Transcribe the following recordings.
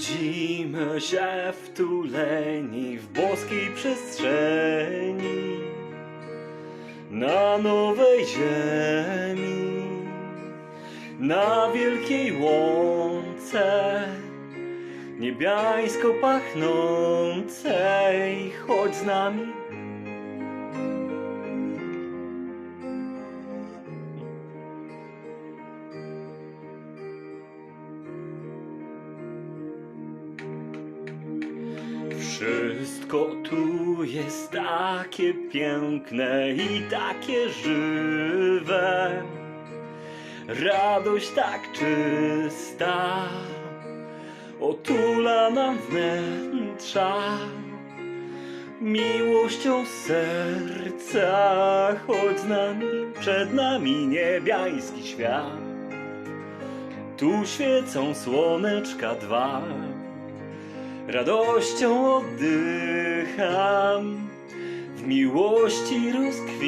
Budzimy się wtuleni w boskiej przestrzeni na nowej ziemi, na wielkiej łące niebiańsko pachnącej. Chodź z nami. Wszystko tu jest takie piękne i takie żywe. Radość tak czysta otula nam wnętrza. Miłością serca chodź z nami, przed nami niebiański świat. Tu świecą słoneczka dwa. Radością oddycham, w miłości rozkwitam.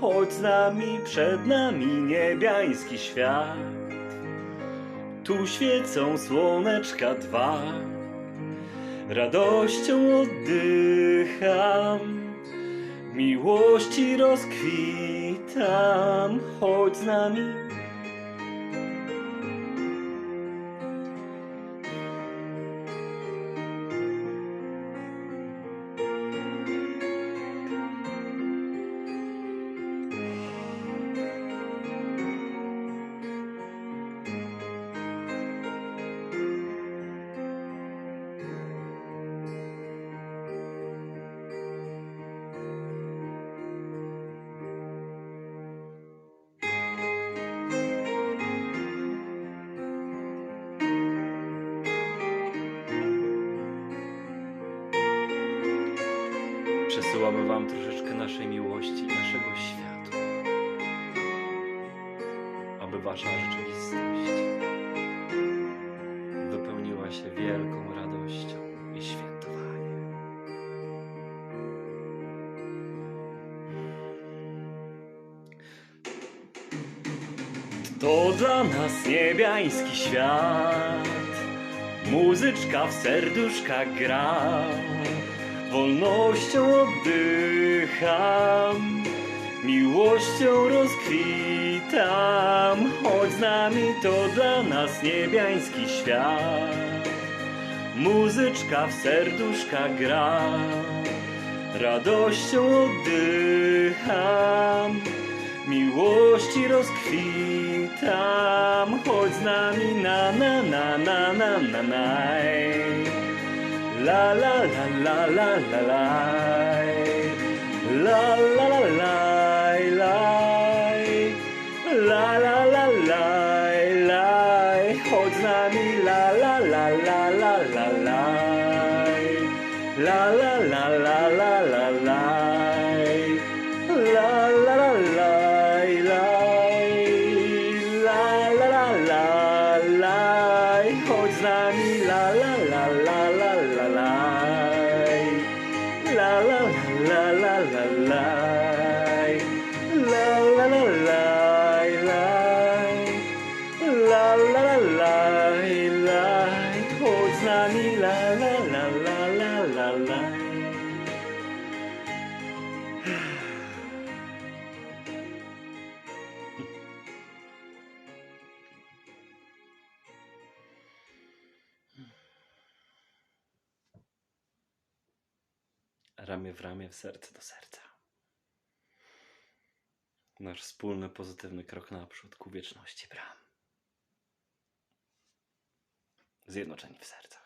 Chodź z nami, przed nami niebiański świat. Tu świecą słoneczka dwa. Radością oddycham, w miłości rozkwitam. Chodź z nami. Przesyłamy Wam troszeczkę naszej miłości i naszego światła, aby Wasza rzeczywistość wypełniła się wielką radością i świętowaniem. To dla nas niebiański świat, muzyczka w serduszkach gra. Wolnością oddycham, miłością rozkwitam. Chodź z nami, to dla nas niebiański świat. Muzyczka w serduszkach gra, radością oddycham, miłości rozkwitam. Chodź z nami, na na na na na na na. La la la la la la la La la la la la La la la la la Chodź z nami la la la la la la la La la la la la la la La la la la la La la la la la Chodź z nami la la Ramię w ramię, w serce do serca. Nasz wspólny, pozytywny krok naprzód ku wieczności bram. Zjednoczeni w sercach.